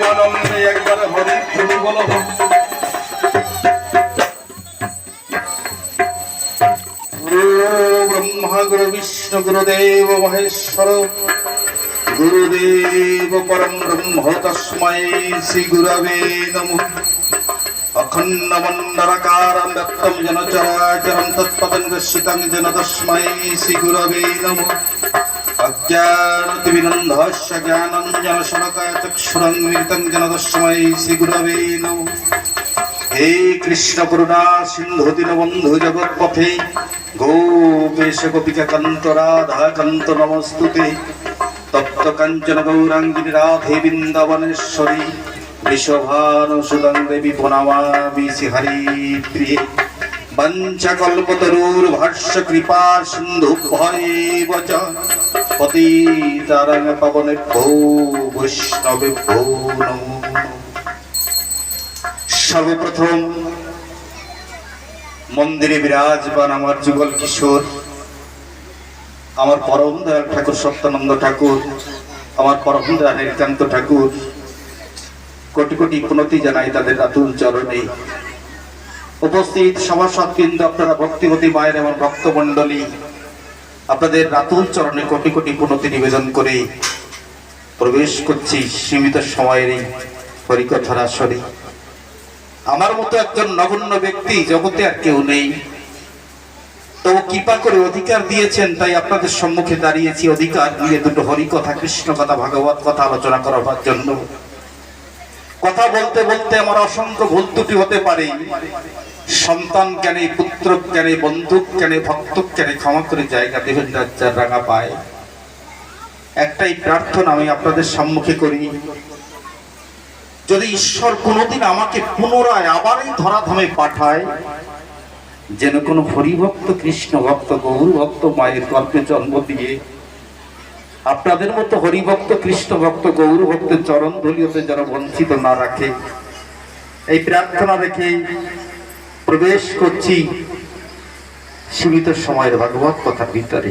পরমানন্দে একবার হরি তুমি বলো। ব্রহ্মা গুরু বিষ্ণু গুরুদেব, মহেশ্বর, গুরুদেব পরম ব্রহ্ম, তস্মৈ শ্রী নম। অখণ্ডমণ্ডলকারম ব্যক্তম জন চরাচরম জন তস্মৈ শ্রী গুরবে अज्ञानतिविनन्धस्य ज्ञानञ्जनशनकाय चक्षुरं विदितं जन तस्मै श्रीगुरवे नमः हे कृष्ण करुणा सिन्धु दीनबन्धु जगत्पथे गोपेश गोपिकान्त राधाकान्त नमस्तुते तप्त काञ्चन गौराङ्गिनी राधे वृन्दावनेश्वरी वृषभानुसुदं देवी प्रणमामि हरि प्रिये पञ्चकल्पतरुर्भाष्य कृपा सिन्धु भयेव च पतितारङ्ग पवने भो वैष्णवे भो नमो नमः। সর্বপ্রথম মন্দিরে বিরাজমান আমার যুগল কিশোর আমার পরম দয়াল ঠাকুর সত্যানন্দ ঠাকুর আমার পরম দয়াল নিত্যান্ত ঠাকুর কোটি কোটি পুনতি জানাই তাদের রাতুল চরণে উপস্থিত সভাসদ কিন্তু আপনারা ভক্তিমতী মায়ের এবং ভক্তমণ্ডলী, আপনাদের রাতুল চরণে কোটি কোটি পুনতি নিবেদন করে প্রবেশ করছি সীমিত সময়ের এই হরিকথার আসরে আমার মতো একজন নগণ্য ব্যক্তি জগতে আর কেউ নেই। তবু কৃপা করে অধিকার দিয়েছেন, তাই আপনাদের সম্মুখে দাঁড়িয়েছি। অধিকার নিয়ে দুটো হরি কথা কৃষ্ণ কথা ভাগবত কথা আলোচনা করার জন্য। কথা বলতে বলতে আমার অসংখ্য ভুল ত্রুটি হতে পারে। সন্তান জ্ঞানে পুত্র জ্ঞানে বন্ধুক জ্ঞানে ভক্ত জ্ঞানে ক্ষমা করে জায়গা দেবেন রাজ্জার রাঙা পায়। একটাই প্রার্থনা আমি আপনাদের সম্মুখে করি, যদি ঈশ্বর কোনোদিন আমাকে পুনরায় আবার এই ধরাধামে পাঠায়, যেন কোনো হরিভক্ত কৃষ্ণ ভক্ত গৌর ভক্ত মায়ের গল্পে জন্ম দিয়ে আপনাদের মতো হরিভক্ত কৃষ্ণ ভক্ত গৌর ভক্তের চরণ ধুলিয়তে যেন বঞ্চিত না রাখে। এই প্রার্থনা রেখে প্রবেশ করছি সীমিত সময়ের ভাগবত কথার ভিতরে।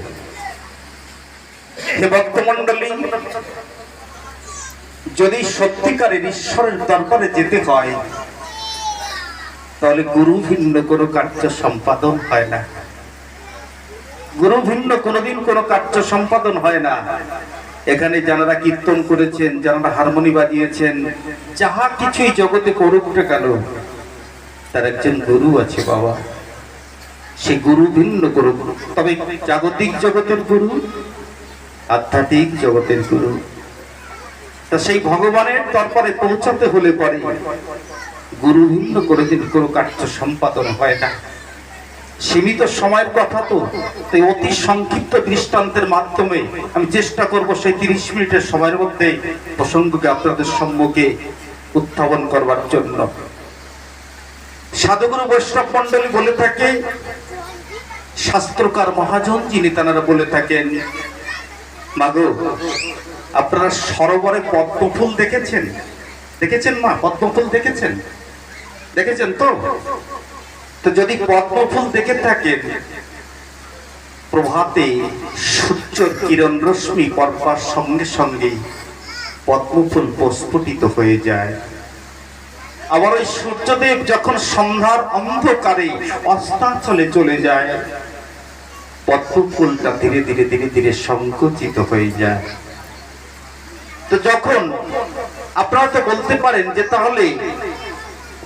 ভক্তমন্ডলী যদি সত্যিকারের ঈশ্বরের দরবারে যেতে হয়, তাহলে গুরু ভিন্ন কোনো কার্য সম্পাদন হয় না। গুরু ভিন্ন কোনোদিন কোনো কার্য সম্পাদন হয় না। এখানে যারা কীর্তন করেছেন যারা হারমোনি বাজিয়েছেন, যাহা কিছুই জগতে করুক না কেন তার একজন গুরু আছে বাবা। সে গুরু ভিন্ন গুরু। তবে জাগতিক জগতের গুরু, আধ্যাত্মিক জগতের গুরু। তা সেই ভগবানের দরবারে পৌঁছাতে হলে পরে গুরু ভিন্ন করে যদি কোনো কার্য সম্পাদন হয় না। সীমিত সময়ের কথা তো, তাই অতি সংক্ষিপ্ত দৃষ্টান্তের মাধ্যমে আমি চেষ্টা করব সেই তিরিশ মিনিটের সময়ের মধ্যে প্রসঙ্গকে আপনাদের সম্মুখে উত্থাপন করবার জন্য। সাধুগুরু বৈষ্ণব মন্ডলী বলে থাকে, শাস্ত্রকার মহাজন যিনি তারা বলে থাকেন, মাগো, আপনারা সরোবরে পদ্মফুল দেখেছেন? দেখেছেন মা? পদ্মফুল দেখেছেন? দেখেছেন তো? তো যদি পদ্মফুল দেখে থাকেন, প্রভাতে সূর্য কিরণ রশ্মি পড়বার সঙ্গে সঙ্গে পদ্মফুল প্রস্ফুটিত হয়ে যায়। আবার ওই সূর্যদেব যখন সন্ধ্যার অন্ধকারে অস্তাচলে চলে যায় পদ্ম ফুলটা ধীরে ধীরে ধীরে ধীরে সংকুচিত হয়ে যায়। তো যখন আপনারা তো বলতে পারেন যে তাহলে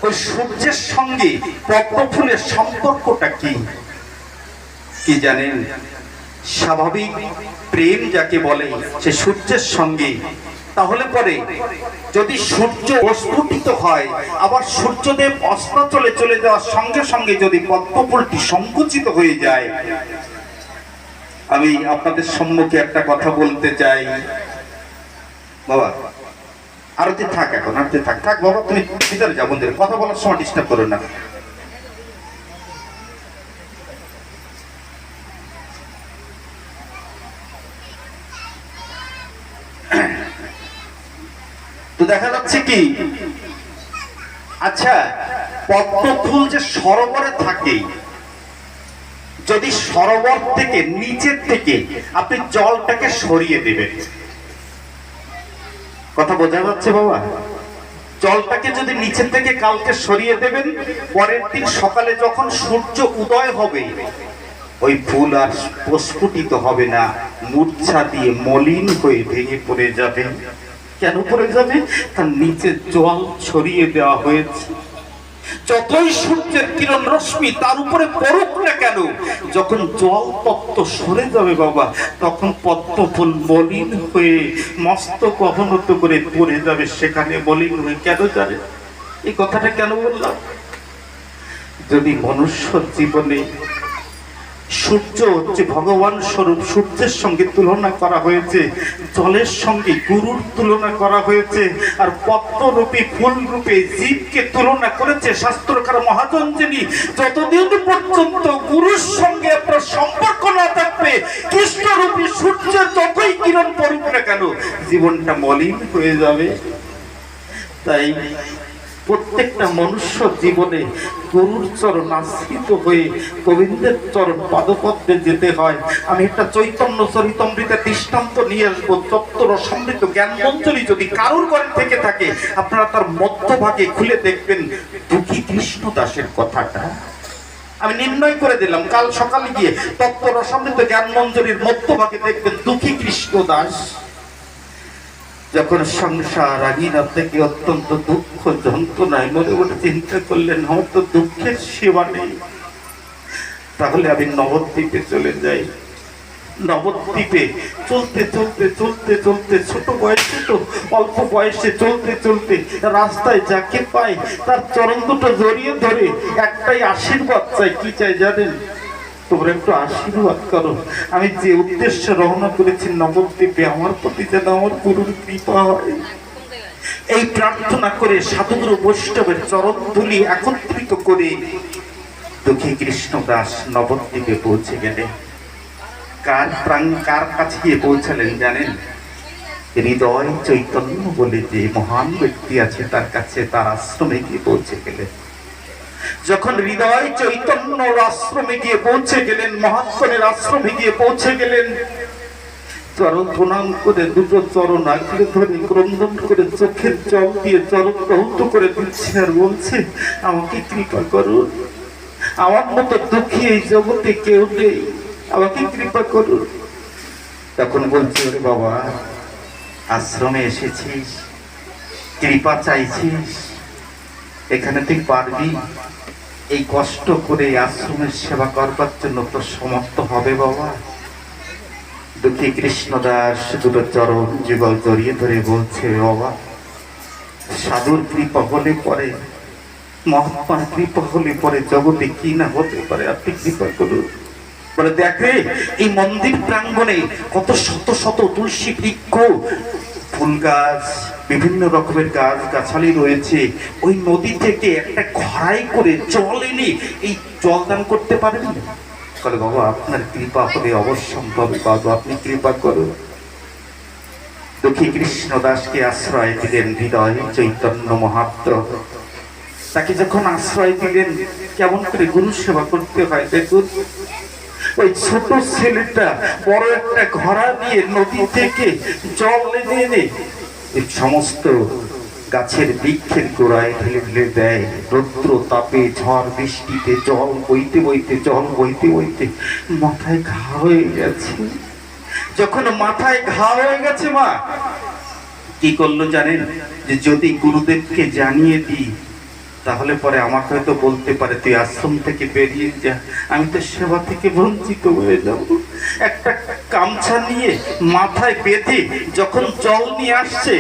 ওই সূর্যের সঙ্গে পদ্ম ফুলের সম্পর্কটা কি? কি জানেন? স্বাভাবিক প্রেম যাকে বলে, সে সূর্যের সঙ্গে তাহলে পরে যদি সূর্য প্রস্ফুটিত হয়, আবার সূর্যদেব অস্তাচলে চলে যাওয়ার সঙ্গে সঙ্গে যদি পদ্মফুলটি সংকুচিত হয়ে যায়, আমি আপনাদের সম্মুখে একটা কথা বলতে চাই। বাবা, আরতি থাক এখন, আরতি থাক। থাক বাবা, তুমি ভিতরে যাও মন্দিরে কথা বলার সময় ডিস্টার্ব করো না। তো দেখা যাচ্ছে কি? আচ্ছা পদ্ম ফুল যে সরোবরে থাকে, যদি সরোবর থেকে নিচের থেকে আপনি জলটাকে সরিয়ে দেবেন। কথা বোঝা যাচ্ছে বাবা? জলটাকে যদি নিচের থেকে কালকে সরিয়ে দেবেন, পরের দিন সকালে যখন সূর্য উদয় হবে, ওই ফুল আর প্রস্ফুটিত হবে না, মূর্ছা দিয়ে মলিন হয়ে ভেঙে পড়ে যাবে। কেন পড়ে যাবে? তার নিচে জল ছড়িয়ে দেওয়া হয়েছে। যতই সূর্যের কিরণ রশ্মি তার উপরে পড়ুক না কেন, যখন জল তত্ত্ব সরে যাবে বাবা, তখন পদ্ম ফুল মলিন হয়ে মস্তক অবনত করে পড়ে যাবে সেখানে মলিন হয়ে। কেন জানে? এই কথাটা কেন বললাম? যদি মনুষ্য জীবনে সূর্য হচ্ছে ভগবান স্বরূপ, সূর্যের সঙ্গে তুলনা করা হয়েছে, জলের সঙ্গে গুরুর তুলনা করা হয়েছে, আর পদ্মরূপী ফুল রূপে জীবকে তুলনা করেছে শাস্ত্রকার মহাজন যিনি, যতদিন পর্যন্ত গুরুর সঙ্গে আপনার সম্পর্ক না থাকবে, কৃষ্ণরূপী সূর্যের যতই কিরণ পড়ুক না কেন, জীবনটা মলিন হয়ে যাবে। তাই প্রত্যেকটা মনুষ্য জীবনে গরুর চরণ আশ্রিত হয়ে গোবিন্দের চরণ পাদপদ্মে যেতে হয়। আমি একটা চৈতন্য চরিতমৃতের দৃষ্টান্ত নিয়ে আসব। চত্বর সমৃদ্ধ জ্ঞান মঞ্জরি যদি কারুর ঘরে থেকে থাকে, আপনারা তার মধ্যভাগে খুলে দেখবেন দুঃখী কৃষ্ণ দাসের কথাটা। আমি নির্ণয় করে দিলাম, কাল সকালে গিয়ে তত্ত্ব রসামৃত জ্ঞান মঞ্জরির মধ্যভাগে দেখবেন দুঃখী কৃষ্ণ দাস। যখন সংসার আগিনা থেকে অত্যন্ত দুঃখ যন্ত্রণায় মনে মনে চিন্তা করলেন আমার তো দুঃখের সেবা নেই। তাহলে আমি নবদ্বীপে চলে যাই। নবদ্বীপে চলতে চলতে চলতে চলতে, ছোট বয়সে তো, অল্প বয়সে চলতে চলতে রাস্তায় যাকে পাই তার চরণ দুটো জড়িয়ে ধরে একটাই আশীর্বাদ চাই। কি চাই জানেন? তোমরা একটু আশীর্বাদ করো। আমি যে উদ্দেশ্যে রওনা করেছি নবদ্বীপে আমার প্রতি যেন আমার গুরুর কৃপা হয়। এই প্রার্থনা করে সাধুগুরু বৈষ্ণবের চরণ ধুলি একত্রিত করে দুঃখী কৃষ্ণ দাস নবদ্বীপে পৌঁছে গেলেন। কার প্রাণ, কার কাছে গিয়ে পৌঁছালেন জানেন? হৃদয় চৈতন্য বলে যে মহান ব্যক্তি আছে, তার কাছে তার আশ্রমে গিয়ে পৌঁছে গেলেন। যখন হৃদয় চৈতন্য আশ্রমে গিয়ে পৌঁছে গেলেন, মহাত্মনের আশ্রমে গিয়ে পৌঁছে গেলেন দুঃখী এই জগতে কেউ আমাকে কৃপা তখন বলছে বাবা, আশ্রমে এসেছিস, কৃপা চাইছিস এখানে তুই পারবি। এই কষ্ট করে আশ্রমের সেবা করবার জন্য তো সমর্থ হবে বাবা। দুঃখী কৃষ্ণদাস দুটো চরণ যুগল জড়িয়ে ধরে বলছে, বাবা, সাধুর কৃপা হলে পরে, মহাত্মার কৃপা হলে পরে জগতে কি না হতে পারে? আপনি কৃপা করুন। দেখে এই মন্দির প্রাঙ্গণে কত শত শত তুলসী বৃক্ষ ফুল গাছ, বিভিন্ন রকমের গাছ গাছালি রয়েছে। ওই নদী থেকে একটা খড়াই করে জল এনে এই জল দান করতে পারেন বলে বাবা, আপনার কৃপা হলে অবশ্যম্ভাবী, বাবা, আপনি কৃপা করুন। দুঃখী কৃষ্ণ দাসকে আশ্রয় দিলেন হৃদয় চৈতন্য মহাত্ম। তাকে যখন আশ্রয় দিলেন, কেমন করে গুরু সেবা করতে হয় দেখুন। ওই ছোট ছেলেটা বড় একটা ঘোড়া দিয়ে নদী থেকে জল এনে এনে সমস্ত গাছের বৃক্ষের গোড়ায় ঢেলে ঢেলে দেয়। রৌদ্র তাপে ঝড় বৃষ্টিতে, জল বইতে বইতে, জল বইতে বইতে মাথায় ঘা হয়ে গেছে। যখন মাথায় ঘা হয়ে গেছে মা, কি করল জানেন? যে যদি গুরুদেবকে জানিয়ে দিই তাহলে পরে আমাকে হয়তো বলতে পারে, তুই আশ্রম থেকে বেরিয়ে যা। আমি তো সেবা থেকে বঞ্চিত হয়ে যাব। একটা গামছা নিয়ে মাথায় বেঁধে যখন জল নিয়ে আসছে,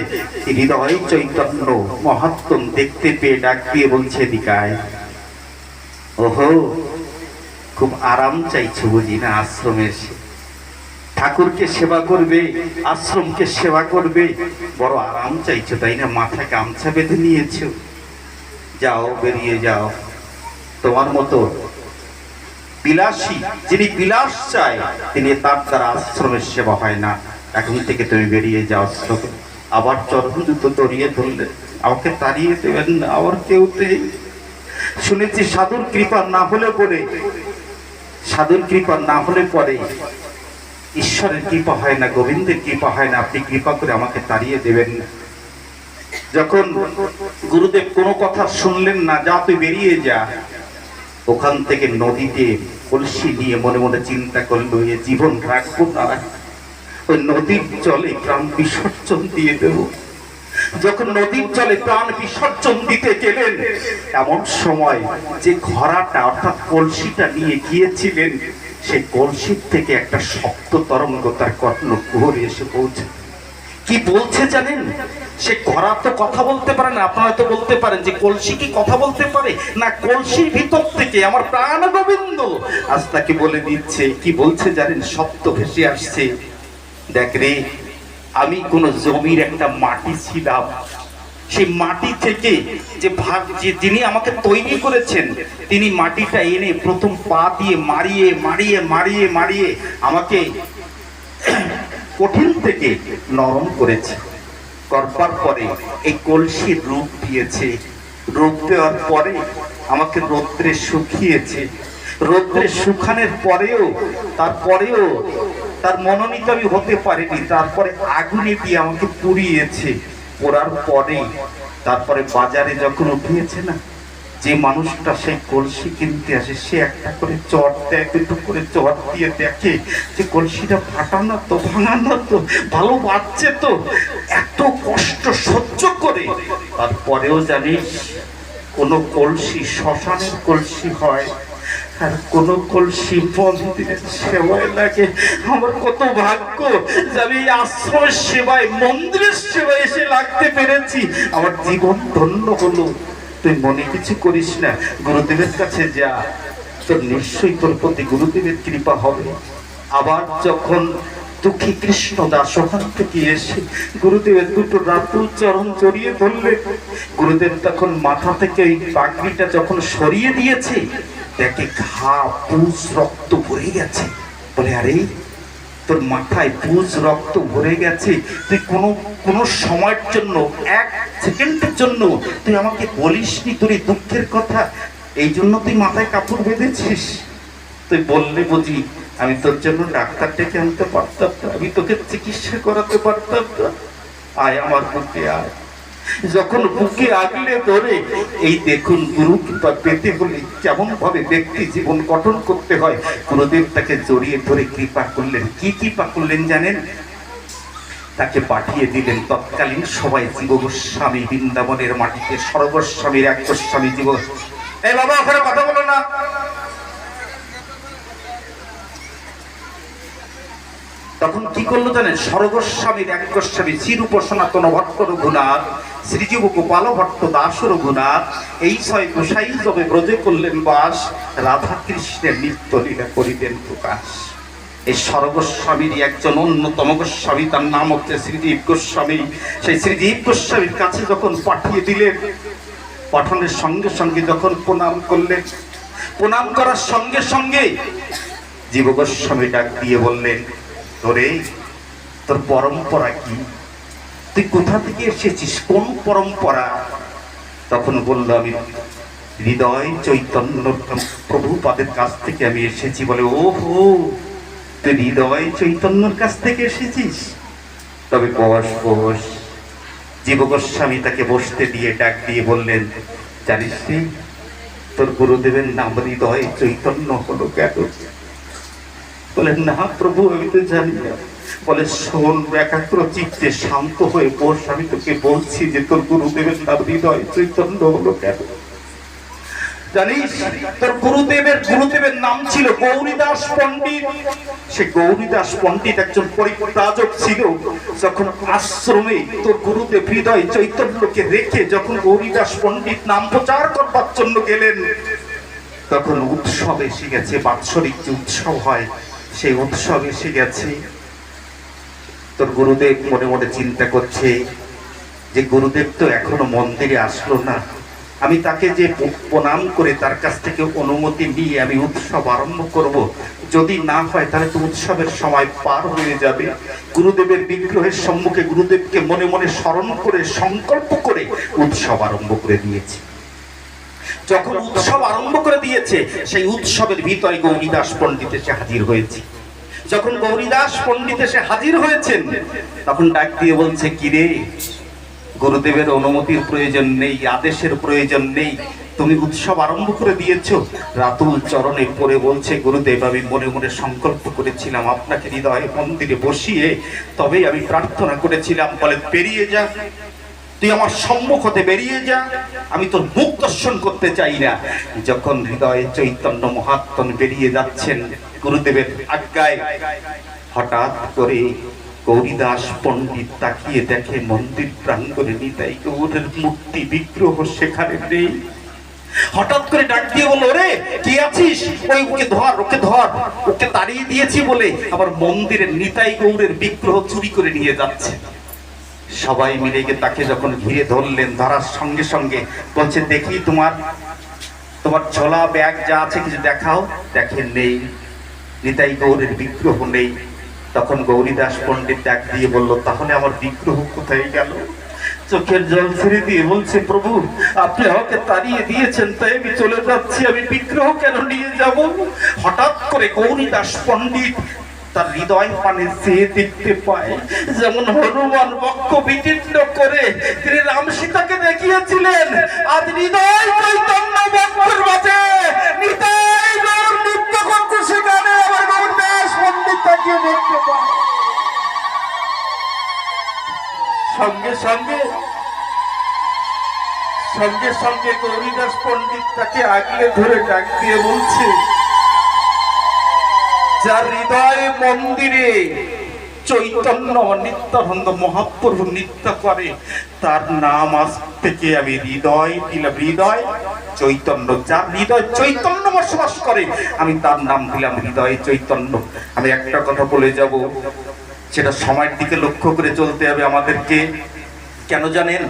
হৃদয় চৈতন্য মহাত্ম দেখতে পেয়ে ডাক দিয়ে বলছে দিকায় ওহো, খুব আরাম চাইছো বুঝি না আশ্রমে এসে। ঠাকুরকে সেবা করবে, আশ্রমকে সেবা করবে, বড় আরাম চাইছো, তাই না? মাথায় গামছা বেঁধে নিয়েছো। যাও, বেরিয়ে যাও। তোমার মতো বিলাসী, যিনি বিলাস চায়, তিনি তার দ্বারা আশ্রমের সেবা হয় না। এখন থেকে তুমি বেরিয়ে যাও আশ্রমে। আবার চরণ জুতো ধরলে। আমাকে তাড়িয়ে দেবেন না আমার কেউ শুনেছি সাধুর কৃপা না হলে পরে, সাধুর কৃপা না হলে পরে। ঈশ্বরের কৃপা হয় না, গোবিন্দের কৃপা হয় না, আপনি কৃপা করে আমাকে তাড়িয়ে দেবেন না। যখন গুরুদেব কোনো কথা শুনলেন না, যা তুই বেরিয়ে যা। ওখান থেকে নদীতে কলসি নিয়ে মনে মনে চিন্তা করল, এ জীবন রাখব না ওই নদীর জলে প্রাণ বিসর্জন দিয়ে দেব। যখন নদীর জলে প্রাণ বিসর্জন দিতে গেলেন, এমন সময় যে ঘোড়াটা, অর্থাৎ কলসিটা নিয়ে গিয়েছিলেন সেই কলসির থেকে একটা শক্ত তরঙ্গ তার কর্ণ কুহরে এসে পৌঁছে কি বলছে জানেন? সে ঘোড়া তো কথা বলতে পারে না, আপনারা তো বলতে পারেন যে কলসি কি কথা বলতে পারে? না, কলসির ভিতর থেকে আমার প্রাণ গোবিন্দ। আজ তাকে বলে দিচ্ছে, কি বলছে জানেন? সত্য ভেসে আসছে। দেখ রে, আমি কোন জমির একটা মাটি ছিলাম। সেই মাটি থেকে যে ভাগ, যে যিনি আমাকে তৈরি করেছেন, তিনি মাটিটা এনে প্রথম পা দিয়ে মারিয়ে মারিয়ে মারিয়ে মারিয়ে আমাকে কঠিন থেকে নরম করেছে। করবার পরে এই কলসির রূপ দিয়েছে। রূপ দেওয়ার পরে আমাকে রৌদ্রে শুকিয়েছে। রৌদ্রে শুকানোর পরেও, তারপরেও তার মনোনীত আমি হতে পারিনি। তারপরে আগুনে দিয়ে আমাকে পুড়িয়েছে। পোড়ার পরে তারপরে বাজারে যখন উঠিয়েছে না যে মানুষটা সেই কলসি কিনতে আসে, সে একটা করে চট দেয়, দুটো করে চট দিয়ে দেখে যে কলসিটা ফাটানো তো, ভাঙানো তো, ভালো বাড়ছে তো, এত কষ্ট সহ্য করে। তারপরেও জানিস, কোনো কলসি শ্মশানের কলসি হয়, আর কোন কলসি মন্দিরের সেবায় লাগে। আমার কত ভাগ্য, যে আমি আশ্রমের সেবায়, মন্দিরের সেবায় এসে লাগতে পেরেছি। আমার জীবন ধন্য হলো। তুই মনে কিছু করিস না। গুরুদেবের কাছে যা, তোর নিশ্চয়ই তোর প্রতি গুরুদেবের কৃপা হবে। আবার যখন দুঃখী কৃষ্ণ দাস ওখান থেকে এসে গুরুদেবের দুটো রাতুল চরণ জড়িয়ে ধরলে গুরুদেব তখন মাথা থেকে এই পাগড়িটা যখন সরিয়ে দিয়েছে, দেখে ঘা, পুষ, রক্ত ভরে গেছে। বলে, আরে তোর মাথায় পুজ রক্ত ভরে গেছে। তুই কোনো কোনো সময়ের জন্য, এক সেকেন্ডের জন্য তুই আমাকে বলিসনি তোর এই দুঃখের কথা? এই জন্য তুই মাথায় কাপড় বেঁধেছিস? তুই বললে বুঝি আমি তোর জন্য ডাক্তার ডেকে আনতে পারতাম আমি তোকে চিকিৎসা করাতে পারতাম আয় আমার বুকে আয়। যখন বুকে আগলে ধরে, এই দেখুন গুরু, কৃপা পেতে হলে কেমন ভাবে ব্যক্তি জীবন গঠন করতে হয়? গুরুদেব তাকে জড়িয়ে ধরে কৃপা করলেন। কি কৃপা করলেন জানেন? তাকে পাঠিয়ে দিলেন তৎকালীন সবাই জীব গোস্বামী বৃন্দাবনের মাটিতে সর্বস্বামীর এক গোস্বামী জীব। এই বাবা, ওখানে কথা বলো না। তখন কি করল জানেন? সর্বস্বামীর এক গোস্বামী চিরূপ সনাতন ভট্ট রঘুনাথ শ্রীজীব গোপাল ভট্ট দাস রঘুনাথ এই ছয় গোসাই যবে ব্রজে করলেন বাস রাধা কৃষ্ণের নিত্য লীলা করিলেন প্রকাশ। এই সর্বস্বামীর একজন অন্যতম গোস্বামী, তার নাম হচ্ছে শ্রীদীপ গোস্বামী। সেই শ্রীদীপ গোস্বামীর কাছে যখন পাঠিয়ে দিলেন, পাঠানোর সঙ্গে সঙ্গে যখন প্রণাম করলেন, প্রণাম করার সঙ্গে সঙ্গে জীব গোস্বামী ডাক দিয়ে বললেন তোরে তোর পরম্পরা কি? তুই কোথা থেকে এসেছিস? কোন পরম্পরা? তখন বলল, আমি হৃদয় চৈতন্য প্রভু প্রভুপাদের কাছ থেকে আমি এসেছি বলে ও হো তুই হৃদয় চৈতন্যর কাছ থেকে এসেছিস? তবে বস বস। জীব গোস্বামী তাকে বসতে দিয়ে ডাক দিয়ে বললেন, জানিস তোর গুরুদেবের নাম হৃদয় চৈতন্য হলো কেন? বলেন না প্রভু, আমি তো জানি না। বলে, শোন, একাগ্র চিত্তে শান্ত হয়ে বস। আমি তোকে বলছি যে তোর গুরুদেবের নাম হৃদয় চৈতন্য হলো কেন? জানিস, তোর গুরুদেবের গুরুদেবের নাম ছিল গৌরীদাস পণ্ডিত। সে গৌরীদাস পণ্ডিত একজন পরিপ্রাজক ছিল। যখন আশ্রমে তোর গুরুদেব হৃদয় চৈতন্যকে রেখে যখন গৌরীদাস পণ্ডিত নাম প্রচার করবার জন্য গেলেন, তখন উৎসব এসে গেছে, বাৎসরিক যে উৎসব হয়, সেই উৎসব এসে গেছে। তোর গুরুদেব মনে মনে চিন্তা করছে যে গুরুদেব তো এখনও মন্দিরে আসলো না। আমি তাকে যে প্রণাম করে তার কাছ থেকে অনুমতি নিয়ে আমি উৎসব আরম্ভ করব, যদি না হয় তাহলে তো উৎসবের সময় পার হয়ে যাবে। গুরুদেবের বিগ্রহের সম্মুখে গুরুদেবকে মনে মনে স্মরণ করে, সংকল্প করে উৎসব আরম্ভ করে দিয়েছি। যখন উৎসব আরম্ভ করে দিয়েছে, সেই উৎসবের ভিতরে গৌরীদাস পণ্ডিত এসে হাজির হয়েছে। যখন গৌরীদাস পণ্ডিত এসে হাজির হয়েছেন, তখন ডাক দিয়ে বলছে কিরে গুরুদেবের অনুমতির প্রয়োজন নেই, আদেশের প্রয়োজন নেই। তুমি উৎসব আরম্ভ করে দিয়েছ। রাতুল চরণে পড়ে বলছে, গুরুদেব, আমি মনে মনে সংকল্প করেছিলাম আপনাকে হৃদয়ে মন্দিরে বসিয়ে তবে আমি প্রার্থনা করেছিলাম। বলে, বেরিয়ে যা। তুই আমার সম্মুখ হতে বেরিয়ে যা। আমি তোর মুখ দর্শন করতে চাই না। যখন হৃদয়ে চৈতন্য মহাত্মন বেরিয়ে যাচ্ছেন গুরুদেবের আজ্ঞায় হঠাৎ করে গৌরীদাস পণ্ডিত তাকিয়ে দেখে মন্দির প্রাঙ্গণে নিতাই গৌরের মূর্তি বিগ্রহ সেখানে নেই। হঠাৎ করে ডাক দিয়ে বলল রে কি আছিস? ওই ওকে ধর ওকে ধর, ওকে তাড়িয়ে দিয়েছি বলে আবার মন্দিরের নিতাই গৌরের বিগ্রহ চুরি করে নিয়ে যাচ্ছে। সবাই মিলে গিয়ে তাকে যখন ঘিরে ধরলেন, ধরার সঙ্গে সঙ্গে বলছে, দেখি তোমার তোমার ঝোলা ব্যাগ যা আছে কিছু দেখাও। দেখেন নেই। নিতাই গৌরের বিগ্রহ নেই। তখন গৌরীদাস পণ্ডিত ডাক দিয়ে বলল, তাহলে আমার বিগ্রহ কোথায় গেল? চোখের জল ছেড়ে দিয়ে বলছে, প্রভু, আপনি আমাকে তাড়িয়ে দিয়েছেন, তাই আমি চলে যাচ্ছি। আমি বিগ্রহ কেন নিয়ে যাব? হঠাৎ করে গৌরীদাস পণ্ডিত তার হৃদয় পানে চেয়ে দেখতে পায়, যেমন হনুমান বক্ষ বিতীর্ণ করে তিনি রাম সীতাকে দেখিয়েছিলেন। আজ হৃদয় চৈতন্য বক্ষের মাঝে নিতাই গৌর নৃত্য করছে সেখানে। পণ্ডিত তাকে দেখতে পায়। সঙ্গে সঙ্গে সঙ্গে সঙ্গে গৌরীদাস পণ্ডিত তাকে আগলে ধরে ডাক দিয়ে বলছে, যার হৃদয় মন্দিরে চৈতন্য নিত্যানন্দ মহাপ্রভু নৃত্য করে। তার নাম আজ থেকে আমি হৃদয় দিলাম, হৃদয় চৈতন্য। যার হৃদয় চৈতন্য বসবাস করে, আমি তার নাম দিলাম হৃদয় চৈতন্য। আমি একটা কথা বলে যাব, সেটা সময়ের দিকে লক্ষ্য করে চলতে হবে আমাদেরকে। কেন জানেন?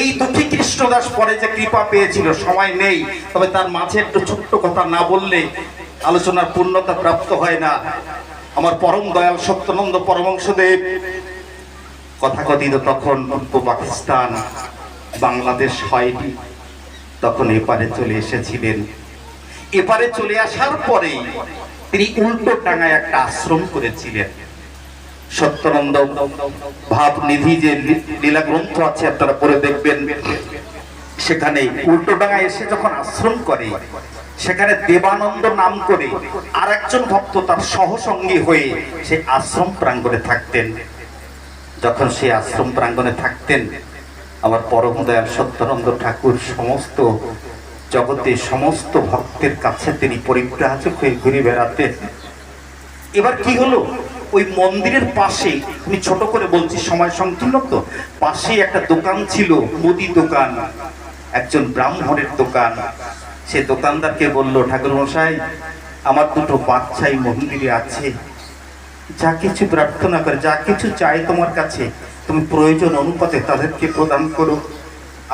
এই দুটি কৃষ্ণদাস পরে যে কৃপা পেয়েছিল, সময় নেই। তবে তার মাঝে একটু ছোট্ট কথা না বললে আলোচনার পূর্ণতা প্রাপ্ত হয় না। আমার পরম দয়াল সত্যনন্দ কথা কথিত তখন পূর্ব পাকিস্তান, বাংলাদেশ হয়নি। তখন এপারে চলে এসেছিলেন। এপারে চলে আসার পরেই তিনি উল্টো ডাঙায় একটা আশ্রম করেছিলেন। সত্যানন্দ, ভাবনিধি যে লীলা গ্রন্থ আছে আপনারা পড়ে দেখবেন। সেখানে উল্টোডাঙ্গা এসে যখন আশ্রম করে সেখানে দেবানন্দ নাম করে আর একজন ভক্ত তার সহসঙ্গী হয়ে সে আশ্রম প্রাঙ্গণে থাকতেন। যখন সে আশ্রম প্রাঙ্গণে থাকতেন, আমার পরম দয়াল সত্যানন্দ ঠাকুর সমস্ত জগতে সমস্ত ভক্তের কাছে তিনি পরিব্রাজক হয়ে ঘুরে বেড়াতেন। এবার কি হলো? ওই মন্দিরের পাশে, আমি ছোট করে বলছি, সময় সংকীর্ণ তো পাশে একটা দোকান ছিল, মুদি দোকান, একজন ব্রাহ্মণের দোকান। সে দোকানদারকে বলল ঠাকুর মশাই আমার দুটো বাচ্চাই মন্দিরে আছে। যা কিছু প্রার্থনা করে, যা কিছু চাই তোমার কাছে, তুমি প্রয়োজন অনুপাতে তাদেরকে প্রদান করো।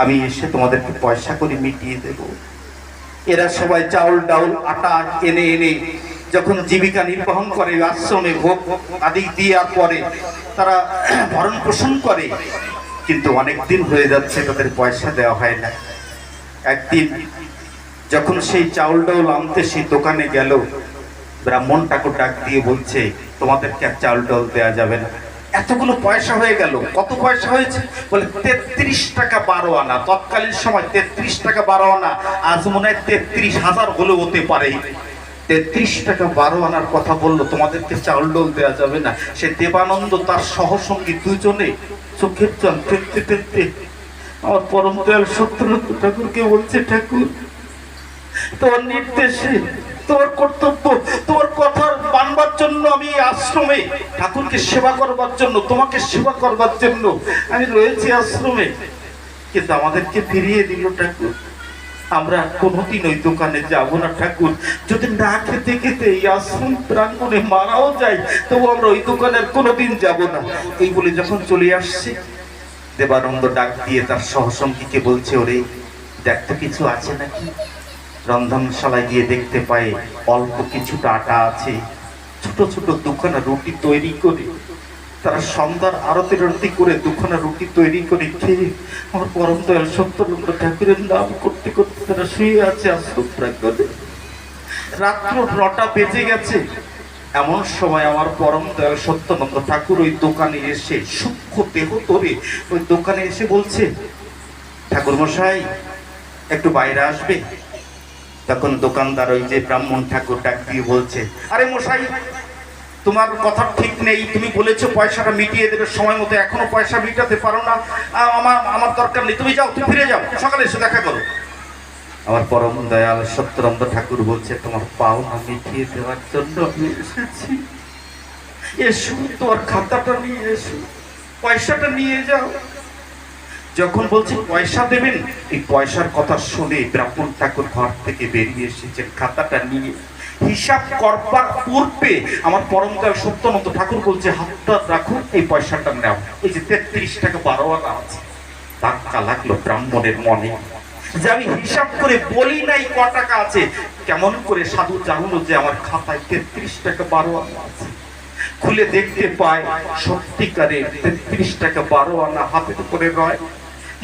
আমি এসে তোমাদেরকে পয়সা করে মিটিয়ে দেবো। এরা সবাই চাউল, ডাউল, আটা এনে এনে যখন জীবিকা নির্বাহন করে, আশ্রমে ভোগ আদি দেওয়ার পরে তারা ভরণ পোষণ করে। কিন্তু অনেক দিন হয়ে যাচ্ছে, তাদের পয়সা দেওয়া হয় না। একদিন যখন সেই চাউল ডাউল আনতে সেই দোকানে গেল ব্রাহ্মণ ঠাকুর ডাক দিয়ে বলছে, তোমাদেরকে আর চাউল ডাউল দেওয়া যাবে না। এতগুলো পয়সা হয়ে গেল। কত পয়সা হয়েছে? বলে, তেত্রিশ টাকা বারো আনা। তৎকালীন সময় তেত্রিশ টাকা বারো আনা। আজ মনে হয় তেত্রিশ হাজার হলেও হতে পারে। তেত্রিশ টাকা বারো আনার কথা বলল, তোমাদেরকে চাউল ডোল দেওয়া যাবে না। সে দেবানন্দ তার সহসঙ্গী দুজনে চোখের জল ফেলতে ফেলতে, আমার পরম দয়াল সত্যনাথ ঠাকুরকে বলছে ঠাকুর তোমার নির্দেশে তোমার কর্তব্য তোমার কথা মানবার জন্য আমি আশ্রমে ঠাকুরকে সেবা করবার জন্য, তোমাকে সেবা করবার জন্য আমি রয়েছি আশ্রমে। কিন্তু আমাদেরকে ফিরিয়ে দিল ঠাকুর। আমরা কোনোদিন ওই দোকানে যাব না ঠাকুর। যদি না খেতে খেতে এই আশ্রম প্রাঙ্গণে মারাও যায়, তবু আমরা ওই দোকানের কোনোদিন যাব না। এই বলে যখন চলে আসছে, দেবানন্দ ডাক দিয়ে তার সহসঙ্গীকে বলছে, ওরে, দেখ তো কিছু আছে নাকি? রন্ধনশালায় গিয়ে দেখতে পায় অল্প কিছুটা আটা আছে। ছোট ছোট দুখানা রুটি তৈরি করে। তারা সন্ধ্যার আরতি রতি করে দুখানা রুটি তৈরি করে খেয়ে আমার পরম দয়াল সত্যনন্দ ঠাকুরের নাম করতে করতে তারা শুয়ে আছে আশ্রম প্রাঙ্গণে। রাত্র নটা বেজে গেছে। এমন সময় আমার পরম দয়াল সত্যনন্দ ঠাকুর ওই দোকানে এসে সূক্ষ্ম দেহ তরে ওই দোকানে এসে বলছে ঠাকুর মশাই একটু বাইরে আসবে? তখন দোকানদার ওই যে ব্রাহ্মণ ঠাকুর ডাক দিয়ে বলছে, আরে মশাই, তোমার কথা ঠিক নেই, তুমি বলেছ পয়সাটা মিটিয়ে দেবে, সময় মতো এখনও পয়সা মিটাতে পারো না। আমার আমার দরকার নেই, তুমি যাও, তুমি ফিরে যাও, সকালে এসে দেখা করো। আমার পরম দয়াল সত্যরন্দ ঠাকুর বলছে, তোমার পাওনা মিটিয়ে দেওয়ার জন্য আমি এসেছি। এসো, তোমার খাতাটা নিয়ে এসো, পয়সাটা নিয়ে যাও যখন বলছে পয়সা দেবেন, এই পয়সার কথা শুনে ব্রাহ্মণ ঠাকুর ঘর থেকে বেরিয়ে এসেছেন, খাতাটা নিয়ে। হিসাব করবার পূর্বে আমার পরম সত্যনন্দ ঠাকুর বলছে, হাতটা রাখো এই পয়সাটা নাও। এই যে তেত্রিশ টাকা বারো আনা আছে ধাক্কা লাগল ব্রাহ্মণের মনে। যে আমি হিসাব করে বলি নাই ক টাকা আছে, কেমন করে সাধু জানলো যে আমার খাতায় তেত্রিশ টাকা বারো আনা আছে। খুলে দেখতে পায় সত্যিকারে তেত্রিশ টাকা বারো আনা হাতের উপরে রয়।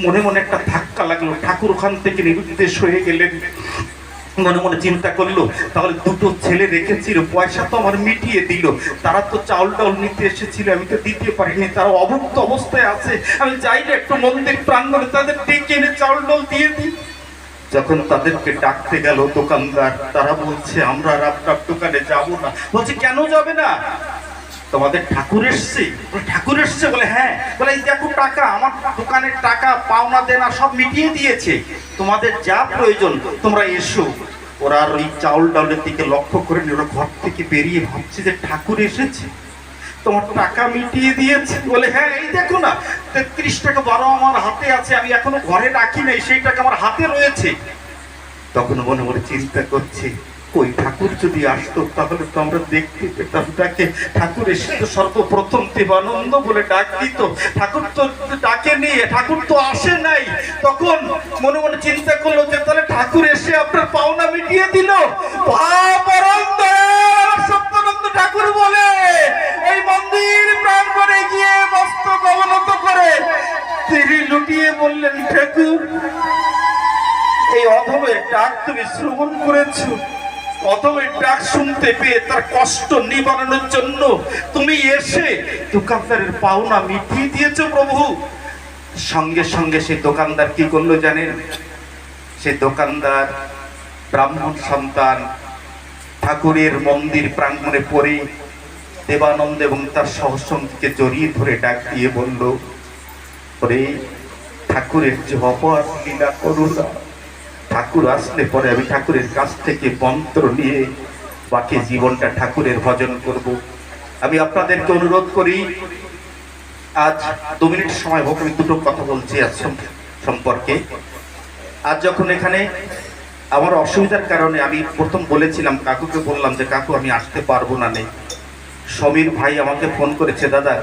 মনে মনে একটা ধাক্কা লাগল। ঠাকুর ওখান থেকে নিরুদ্দেশ হয়ে গেলেন। মনে মনে চিন্তা করল, তাহলে দুটো ছেলে রেখেছিল, পয়সা তো আমার মিটিয়ে দিল। তারা তো চাউল টাউল নিতে এসেছিল, আমি তো দিতে পারিনি। তারা অভুক্ত অবস্থায় আছে। আমি চাইলে একটু মন্দির প্রাঙ্গণে তাদের ডেকে এনে চাউল টাউল দিয়ে দিই। যখন তাদেরকে ডাকতে গেল দোকানদার, তারা বলছে, আমরা আর আপনার দোকানে যাব না। বলছে, কেন যাবে না? তোমাদের ঠাকুর এসছে? ঠাকুর এসছে? বলে হ্যাঁ। বলে, এই দেখো টাকা, আমার দোকানের টাকা, পাওনা দেনা সব মিটিয়ে দিয়েছে। তোমাদের যা প্রয়োজন, তোমরা এসো। ওরা আর ওই চাউল ডাউলের দিকে লক্ষ্য করে ওরা ঘর থেকে বেরিয়ে ভাবছে যে ঠাকুর এসেছে। তোমার টাকা মিটিয়ে দিয়েছে। বলে হ্যাঁ এই দেখো না, তেত্রিশ টাকা বারো আমার হাতে আছে, আমি এখনও ঘরে রাখি নাই, সেই টাকা আমার হাতে রয়েছে। তখন মনে মনে চিন্তা করছি ওই ঠাকুর যদি আসতো, তাহলে তো আমরা দেখতে পেতাম তাকে ঠাকুর এসে তো সর্বপ্রথম দেবানন্দ বলে ডাক দিত। ঠাকুর তো ডাকে নিয়ে ঠাকুর তো আসে নাই। তখন মনে মনে চিন্তা করল যে তাহলে ঠাকুর এসে আপনার পাওনা মিটিয়ে দিল। সত্যানন্দ ঠাকুর বলে, এই মন্দির প্রাঙ্গণে গিয়ে মস্তক অবনত করে তিনি লুটিয়ে বললেন, ঠাকুর, এই অধমের ডাক তুমি শ্রবণ করেছ। অধমের ডাক শুনতে পেয়ে তার কষ্ট নিবারণের জন্য তুমি এসে দোকানদারের পাওনা মিটিয়ে দিয়েছ প্রভু। সঙ্গে সঙ্গে সেই দোকানদার কি করল জানেন? সে দোকানদার ব্রাহ্মণ সন্তান ঠাকুরের মন্দির প্রাঙ্গণে পড়ে দেবানন্দ এবং তার সহসঙ্গীকে জড়িয়ে ধরে ডাক দিয়ে বলল, ওরে ঠাকুরের যে অপর লীলা করুণা ঠাকুর আসলে পরে আমি ঠাকুরের কাছ থেকে মন্ত্র নিয়ে বাকি জীবনটা ঠাকুরের ভজন করব। আমি আপনাদেরকে অনুরোধ করি, আজ দু মিনিট সময় হোক, আমি দুটো কথা বলছি আজ সম্পর্কে। আজ যখন এখানে আমার অসুবিধার কারণে আমি প্রথম বলেছিলাম, কাকুকে বললাম যে, কাকু, আমি আসতে পারব না নেই সমীর ভাই আমাকে ফোন করেছে, দাদা,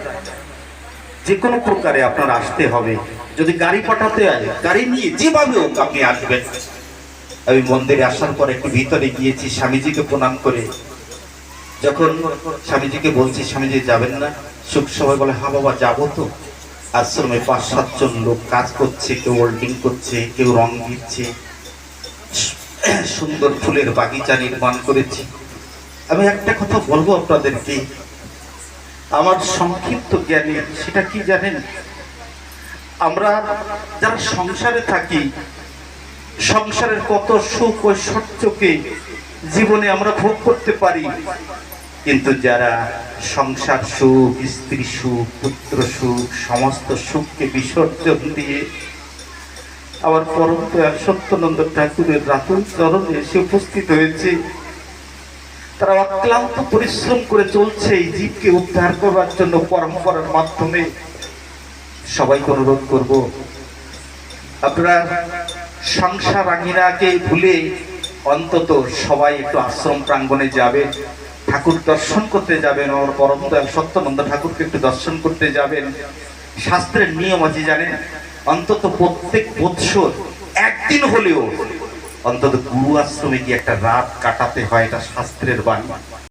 যে কোনো প্রকারে আপনার আসতে হবে। যদি গাড়ি পাঠাতে হয়, গাড়ি নিয়ে যেভাবে হোক আপনি আসবেন। আমি মন্দিরে আসার পর একটু ভিতরে গিয়েছি, স্বামীজিকে প্রণাম করে। যখন স্বামীজিকে বলছি, স্বামীজি, যাবেন না? সুখ সময় বলে হা বাবা, যাব তো। আশ্রমে পাঁচ সাতজন লোক কাজ করছে, কেউ ওল্ডিং করছে, কেউ রং দিচ্ছে। সুন্দর ফুলের বাগিচা নির্মাণ করেছি। আমি একটা কথা বলব আপনাদেরকে। আমার সংক্ষিপ্ত জ্ঞানে, সেটা কি জানেন? আমরা যারা সংসারে থাকি সংসারের কত সুখ ও সত্যকে জীবনে আমরা ভোগ করতে পারি। কিন্তু যারা সংসার সুখ, স্ত্রী সুখ, পুত্র সুখ, সমস্ত সুখকে বিসর্জন দিয়ে আবার পরম দয়াল সত্যনন্দ ঠাকুরের রাতুল চরণে এসে উপস্থিত হয়েছে। তারা অক্লান্ত পরিশ্রম করে চলছে এই জীবকে উদ্ধার করবার জন্য পরম্পরার মাধ্যমে। সবাইকে অনুরোধ করব, আপনারা সংসার আঙিনাকে ভুলে অন্তত সবাই একটু আশ্রম প্রাঙ্গণে যাবেন ঠাকুর দর্শন করতে যাবেন আমার পরম দয়াল সত্যনন্দ ঠাকুরকে একটু দর্শন করতে যাবেন। শাস্ত্রের নিয়ম আছে জানেন, অন্তত প্রত্যেক বৎসর একদিন হলেও অন্তত গুরু আশ্রমে গিয়ে একটা রাত কাটাতে হয়, এটা শাস্ত্রের বাণী।